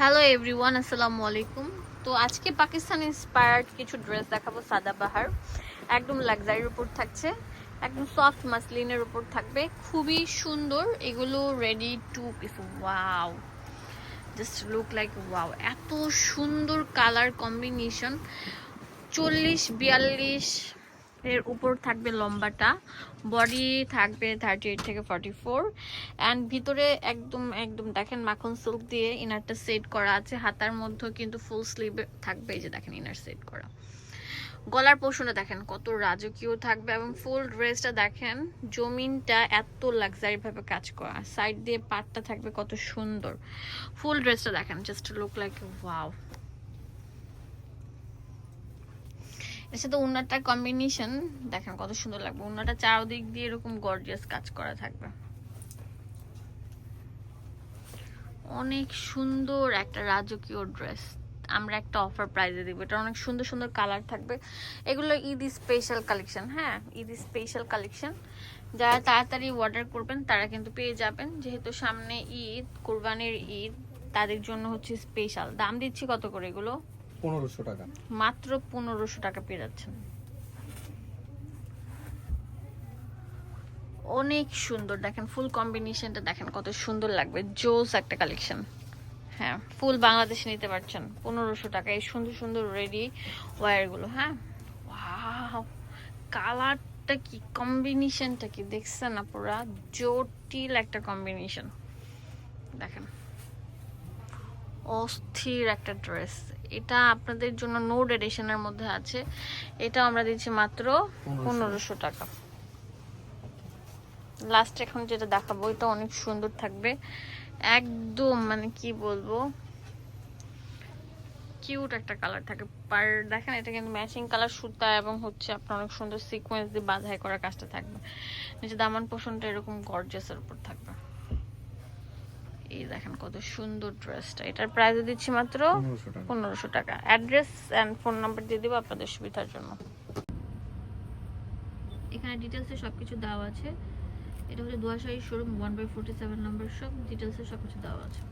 Hello everyone আসসালামু আলাইকুম তো আজকে পাকিস্তান ইন্সপায়ার্ড কিছু ড্রেস দেখাবো সাদাবাহার একদম লাক্সারির উপর থাকছে। একদম সফট মাসলিনের উপর থাকবে। খুবই সুন্দর। এগুলো ready two piece wow just look like wow এত সুন্দর কালার কম্বিনেশন চল্লিশ, বিয়াল্লিশ এর উপর থাকবে লম্বাটা বডি থাকবে থার্টি এইট থেকে ফর্টি ফোর অ্যান্ড ভিতরে একদম একদম দেখেন মাখন সিল্ক দিয়ে ইনারটা সেট করা আছে, হাতার মধ্যেও কিন্তু ফুল স্লিভ থাকবে, এই যে দেখেন ইনার সেট করা। গলার পোষণটা দেখেন কত রাজকীয় থাকবে, এবং ফুল ড্রেসটা দেখেন জমিনটা এত লাক্সারি ভাবে কাজ করা সাইড দিয়ে পাটটা থাকবে কত সুন্দর। ফুল ড্রেসটা দেখেন জাস্ট লুক লাইক ওয়াও এর সাথে উন্নাটার কম্বিনেশন দেখেন কত সুন্দর লাগবে। উন্নাটা চারদিক দিয়ে এরকম গর্জিয়াস কাজ করা থাকবে। অনেক সুন্দর একটা রাজকীয় ড্রেস আমরা একটা অফার প্রাইজে দিব। এটা অনেক সুন্দর সুন্দর কালার থাকবে। এগুলো ঈদ স্পেশাল কালেকশন হ্যাঁ ঈদ স্পেশাল কালেকশন যারা তাড়াতাড়ি অর্ডার করবেন, তারা কিন্তু পেয়ে যাবেন। যেহেতু সামনে ঈদ, কোরবানির ঈদ, তাদের জন্য হচ্ছে স্পেশাল দাম দিচ্ছি কত করে এগুলো? পনেরোশো টাকা। মাত্র পনেরোশো টাকা পেয়ে যাচ্ছেন অনেক সুন্দর, দেখেন ফুল কম্বিনেশনটা দেখেন কত সুন্দর লাগবে, জোস একটা কালেকশন হ্যাঁ ফুল বাংলাদেশে নিতে পারছেন, পনেরোশো টাকা, এই সুন্দর সুন্দর রেডি ওয়্যারগুলো হ্যাঁ। কালারটা কি কম্বিনেশনটা কি, দেখছেন পুরা জটিল একটা কম্বিনেশন দেখেন, অস্থির একটা ড্রেস এটা আপনাদের জন্য নোড এডিশনের মধ্যে আছে। এটা আমরা দিচ্ছি মাত্র পনেরোশো টাকা। লাস্ট এখন যেটা দেখাবো, এটা অনেক সুন্দর থাকবে। একদম মানে কি বলব? কিউট একটা কালার থাকে। পার দেখেন, এটা কিন্তু ম্যাচিং কালার সুতা এবং হচ্ছে আপনার অনেক সুন্দর সিকোয়েন্স দিয়ে বাধাই করা কাজটা থাকবে। নিচে দামান পোষণটা এরকম গর্জাসের উপর থাকবে। এই দেখেন কত সুন্দর ড্রেসটা এটার প্রাইস দিচ্ছি মাত্র পনেরোশো টাকা। অ্যাড্রেস অ্যান্ড ফোন নাম্বার দিয়ে দিব আপনাদের সুবিধার জন্য। এখানে ডিটেলসে সব কিছু দেওয়া আছে। এটা হচ্ছে দোয়াশাহী showroom one by forty seven number সব ডিটেলসে সব কিছু দেওয়া আছে।